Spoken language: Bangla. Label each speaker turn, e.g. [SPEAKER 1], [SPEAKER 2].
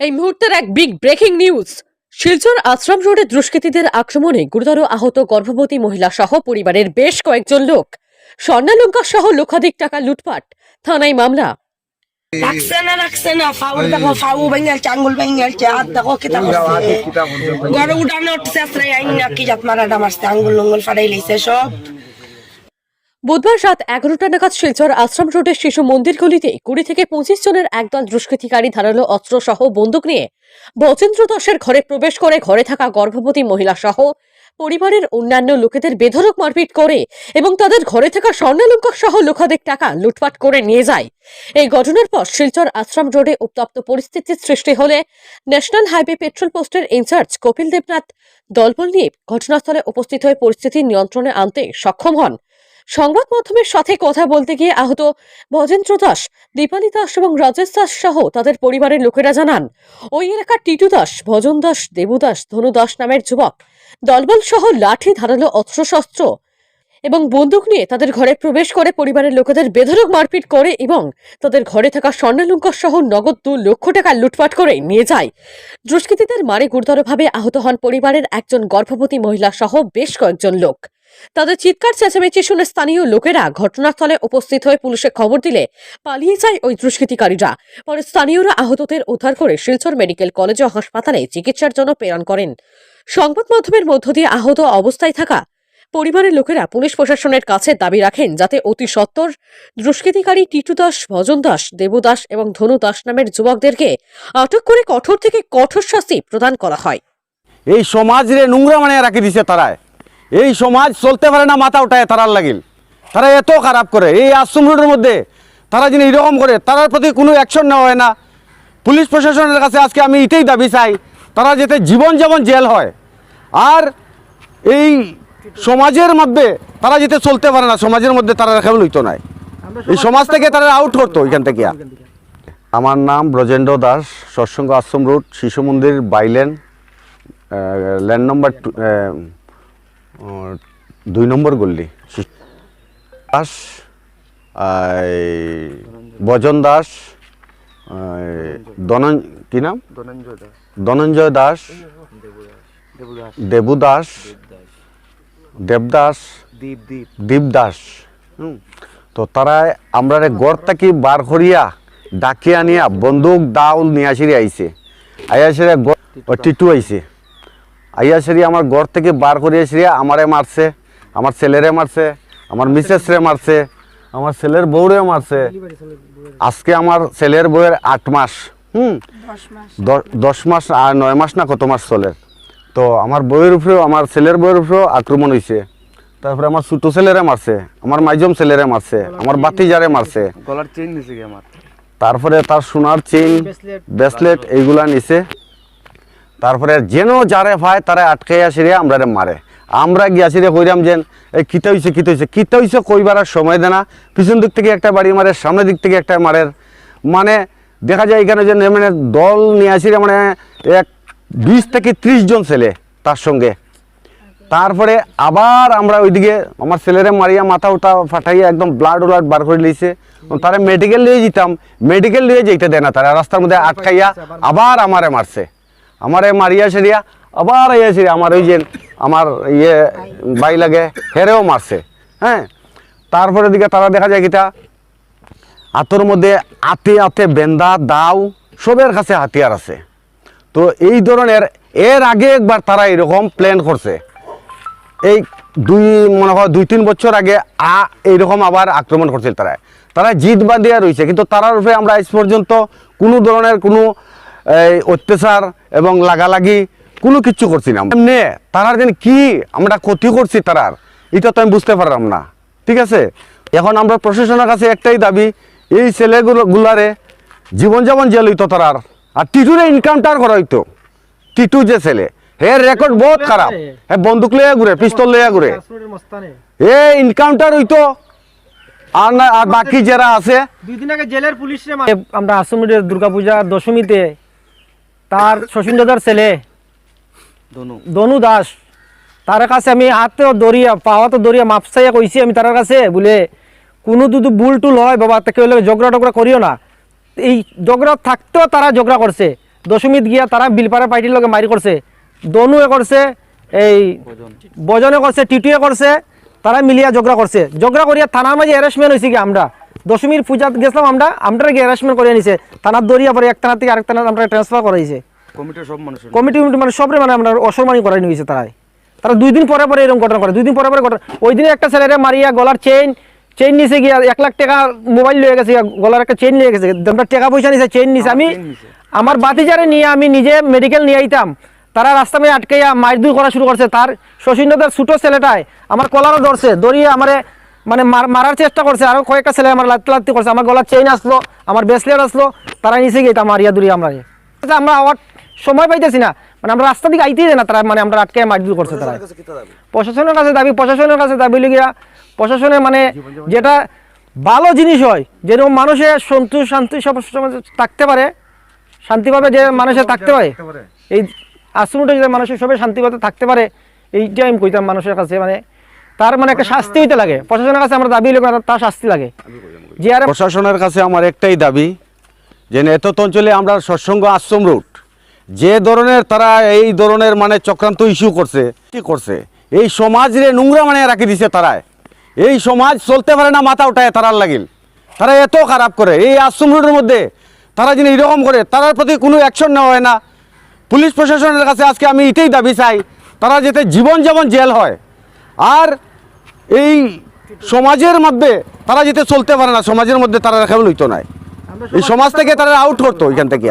[SPEAKER 1] এই মুহূর্তের এক big breaking news Silchar Ashram রোডে দুষ্কৃতীদের আক্রমণে গুরুতর আহত গর্ভবতী মহিলা সহ পরিবারের বেশ কয়েকজন লোক। স্বর্ণালঙ্কা সহ লক্ষাধিক টাকা লুটপাট। থানায় মামলা।
[SPEAKER 2] রাখছে না রাখছে না ফাউল দেখো ফাউ ভেঙেলছে আঙ্গুল ভেঙেলছে হাত দেখো কেতা করছে গড় উঠানো চেষ্টা আইন না কি জাত মারাটা মারছে আঙ্গুল লঙ্গুল ফাটাই লইছে সব।
[SPEAKER 1] বুধবার রাত এগারোটা নাগাদ শিলচর আশ্রম রোডের শিশু মন্দির গলিতে কুড়ি থেকে পঁচিশ জনের একদল দুষ্কৃতিকারী ধারালো অস্ত্র সহ বন্দুক নিয়ে বচেন্দ্র দাসের ঘরে প্রবেশ করে ঘরে থাকা গর্ভবতী মহিলা সহ পরিবারের অন্যান্য লোকেদের বেধরক মারপিট করে এবং তাদের ঘরে থাকা স্বর্ণালঙ্কা সহ লক্ষাধিক টাকা লুটপাট করে নিয়ে যায়। এই ঘটনার পর শিলচর আশ্রম রোডে উত্তপ্ত পরিস্থিতির সৃষ্টি হলে ন্যাশনাল হাইওয়ে পেট্রোল পোস্টের ইনচার্জ কপিল দেবনাথ দলবল নিয়ে ঘটনাস্থলে উপস্থিত হয়ে পরিস্থিতি নিয়ন্ত্রণে আনতে সক্ষম হন। সংবাদ মাধ্যমের সাথে কথা বলতে গিয়ে আহত ভজেন্দ্র দাস, দীপালি দাস এবং রাজেশ দাস সহ তাদের পরিবারের লোকেরা জানান, ওই এলাকার টিটু দাস, ভজন দাস, দেবু দাস, ধনু দাস নামের যুবক দলবল সহ লাঠি ধারালো অস্ত্রশস্ত্র এবং বন্দুক নিয়ে তাদের ঘরে প্রবেশ করে পরিবারের লোকেদের বেধরক মারপিট করে এবং তাদের ঘরে থাকা স্বর্ণালঙ্কার সহ নগদ দু লক্ষ টাকা লুটপাট করে নিয়ে যায়। দুষ্কৃতীদের মারে গুরুতরভাবে আহত হন পরিবারের একজন গর্ভবতী মহিলা সহ বেশ কয়েকজন লোক। তাদের চিৎকার, চেঁচামেচি শুনে স্থানীয় লোকেরা ঘটনাস্থলে উপস্থিত হয়ে পুলিশে খবর দিলে পালিয়ে যায় ওই দুষ্কৃতিকারীরা। পরে স্থানীয়রা আহতদের উদ্ধার করে শিলচর মেডিকেল কলেজ ও হাসপাতালে চিকিৎসার জন্য প্রেরণ করেন। সংবাদ মাধ্যমের মধ্য দিয়ে আহত অবস্থায় থাকা পরিবারের লোকেরা পুলিশ প্রশাসনের কাছে দাবি রাখেন যাতে অতি সত্বর দুষ্কৃতিকারী টিটু দাস, ভজন দাস দেবদাস এবং ধনু দাস নামের যুবকদেরকে আটক করে কঠোর থেকে কঠোর শাস্তি প্রদান করা হয়।
[SPEAKER 3] এই সমাজ রে নোংরা মানে রাখি দিছে তারায় এই সমাজ চলতে পারে না মাথা উঠায় তারার লাগিল। তারা এত খারাপ করে এই আশ্রম রোডের মধ্যে তারা যিনি এরকম করে তারার প্রতি কোনো অ্যাকশন নেওয়া হয় না। পুলিশ প্রশাসনের কাছে আজকে আমি এটাই দাবি চাই তারা যাতে জীবন যেমন জেল হয়। আর এই সমাজের মধ্যে তারা যেতে চলতে পারে না সমাজের মধ্যে তারা রেখে লইতো নাই এই সমাজ থেকে তারা আউট করতো এখান থেকে। আমার নাম ব্রজেন্দ্র দাস সৎসঙ্গ আশ্রম রোড শিশু মন্দির বাইলেন ল্যান্ড নম্বর টু- দুই নম্বর গল্লি দাস বজন দাস দনন কি নাম? ধনঞ্জয় দাস। দেবু দাস দেবদাস
[SPEAKER 4] দীপ
[SPEAKER 3] দাস তো তারা আমরা গড় থাকি বার করিয়া ডাকিয়া আনিয়া বন্দুক দাউল নিয়ে আসিরে আইছে। আইয়াসিরে টিটু আইছে। আইয়াসিরি আমার গড় থেকে বার করিয়া আসিয়া আমারে মারছে আমার ছেলেরে মারছে আমার মিসেসরে মারছে আমার ছেলের বউরে মারছে। আজকে আমার ছেলের বউয়ের আট মাস হুম? দ- দশ মাস আর নয় মাস না কত মাস চলে? তো আমার বউয়ের উপরেও আমার ছেলের বউয়ের উপরেও আক্রমণ হয়েছে তারপরে আমার ছোটো ছেলেরে মারছে আমার মাইজম ছেলেরে মারছে আমার বাতিজারে মারছে।
[SPEAKER 4] গলার চেইন নিছে আমার?
[SPEAKER 3] তারপরে তার সোনার চেইন ব্রেসলেট এইগুলা নিছে। তারপরে যেন যারে ভাই তারা আটকে আসিরে আমরা মারে। আমরা গিয়াছিরে কইরাম যেন, এই কিতা হইছে কিতা হইছে? কিতা হইছে কইবার আর সময় দেনা। পিছন দিক থেকে একটা বাড়ি মারে সামনের দিক থেকে একটা মারের মানে দেখা যায় এখানে যে মানে দল নিয়ে আসিরে মানে এক বিশ থেকে ত্রিশ জন ছেলে তার সঙ্গে। তারপরে আবার আমরা ওইদিকে আমার ছেলেরে মারিয়া মাথা উঠা ফাটাইয়া একদম ব্লাড উলাড বার করে লিয়েছে তারা মেডিকেল নিয়ে যেতাম। মেডিকেল নিয়ে যেতে দেয় না তারা, রাস্তার মধ্যে আটকাইয়া আবার আমারে মারছে। আমারে মারিয়া সেরিয়া, আবার ইয়ে সেরিয়া, আমার ওই যে, আমার ইয়ে বাই লাগে, হেরেও মারছে হ্যাঁ? তারপরে দিকে তারা দেখা যায় কিটা হাতের মধ্যে আতে আতে বেন্দা দাও সবের কাছে হাতিয়ার আছে। তো এই ধরনের এর আগে একবার তারা এরকম প্ল্যান করছে। এই দুই, মনে হয় দুই, তিন বছর আগে আ, এইরকম আবার আক্রমণ করছিল তারা। তারা জিত বাঁধিয়া রয়েছে কিন্তু তারার উপরে আমরা আজ পর্যন্ত কোনো ধরনের কোনো অত্যাচার এবং লাগালাগি কোনো কিচ্ছু করছি না। এমনি তারার যেন কি আমরা ক্ষতি করছি তারার এটা তো আমি বুঝতে পারলাম না। ঠিক আছে? এখন আমরা প্রশাসনের কাছে একটাই দাবি এই ছেলেগুলো গুলারে জীবনযাপন জেল হইতো তারার। আর টিটুরে ইনকামটার করা হইতো। টিটু যে ছেলে হে রেকর্ড বহুত খারাপ। হ্যাঁ বন্দুক লইয়া ঘুরে পিস্তল লইয়া ঘুরে। এ ইনকাউন্টার হইতো। আর না আর বাকি যারা আছে
[SPEAKER 5] দুই দিন আগে জেলের পুলিশে আমরা আসামের দুর্গাপূজা দশমীতে তার শচীন দাদার ছেলে।
[SPEAKER 4] দনু।
[SPEAKER 5] দাস। তার কাছে আমি হাতেও দরিয়া পাওয়াতে দরিয়া মাপসাইয়া কইছি আমি তার কাছে বলে কোনো যদি বুল টুল হয় বাবা তাকে হলে ঝগড়া টগড়া করিও না। এই ঝগড়া থাকতেও তারা ঝগড়া করছে। দশমীত গিয়া তারা বিলপাড়া পার্টির লগে মারি করছে। দনুয়ে করছে এই বজনে করছে টিটুয়ে করছে তারা মিলিয়া ঝগড়া করছে। ঝগড়া করিয়া থানার মাঝে অ্যারেস্টমেন্ট হয়েছে কি আমরা। দশমীর পূজাত গেছিলাম আমরা আমরা গিয়ে অ্যারেস্টমেন্ট করে নিছে। থানার দরিয়া পরে এক থানা থেকে আরেক থানা আমরা ট্রান্সফার করাইছে।
[SPEAKER 4] কমিটির সব
[SPEAKER 5] কমিটি কমিটি মানে সবরে মানে আমরা অসম্মানী করাই নিয়েছে তারাই। তারা দুই দিন পরে পরে এরকম ঘটনা করে দুই দিন পরে পরে ঘটনা ওই দিনে একটা ছেলেরে মারিয়া গলার চেইন চেইন নিছে গিয়া এক লাখ টাকা মোবাইল লিয়ে গেছে গলার একটা চেইন নিয়ে গেছে আমরা টাকা পয়সা নিছে চেইন নিছে। আমি আমার বাতিজারে নিয়ে আমি নিজে মেডিকেল নিয়ে আইতাম। তারা রাস্তা মেয়ে আটকাইয়া মারধর করা শুরু করছে। তার শচীন্দ্রদার ছোটো ছেলেটায় আমার কলারও ধরছে। ধরিয়ে আমারে মানে মার- মারার চেষ্টা করছে। আরও কয়েকটা ছেলে আমার লাত্তি লাত্তি করছে। আমার গলার চেইন আসলো আমার ব্রেসলেট আসলো তারা নিচে গিয়ে তা মারিয়া দূরে আমরা আমরা আওয়ার সময় পাইতেছি না। মানে আমরা রাস্তা দিকে আইতেই না তারা মানে আমরা আটকে মারধর করছে তারা। প্রশাসনের কাছে দাবি? প্রশাসনের কাছে দাবি লিগিয়া প্রশাসনের মানে যেটা ভালো জিনিস হয় যেরকম মানুষের সন্তোষ শান্তি সব থাকতে পারে শান্তিভাবে যে মানুষের থাকতে পারে। এই আশ্রমটা যদি মানুষের সবাই শান্তিভাবে থাকতে পারে এইটাই আমি কইতাম মানুষের কাছে মানে তার মানে একটা শাস্তি হইতে লাগে। প্রশাসনের কাছে আমরা দাবি তার শাস্তি লাগে। যে আরে
[SPEAKER 3] প্রশাসনের কাছে আমার একটাই দাবি যে এত অঞ্চলে আমরা সৎসঙ্গ আশ্রম রুট যে ধরনের তারা এই ধরনের মানে চক্রান্ত ইস্যু করছে কি করছে? এই সমাজরে নোংরা মানে রাখি দিছে তারায় এই সমাজ চলতে পারে না মাথা উঠায় তারার লাগিল। তারা এত খারাপ করে এই আশ্রম রুটের মধ্যে তারা যিনি এরকম করে তার প্রতি কোনো অ্যাকশন নেওয়া হয় না। পুলিশ প্রশাসনের কাছে আজকে আমি এটাই দাবি চাই তারা যাতে জীবন যেমন জেল হয়। আর এই সমাজের মধ্যে তারা যেতে চলতে পারে না সমাজের মধ্যে তারা রাখা হইতো নাই। এই সমাজ থেকে তারা আউট করতো এখান থেকে।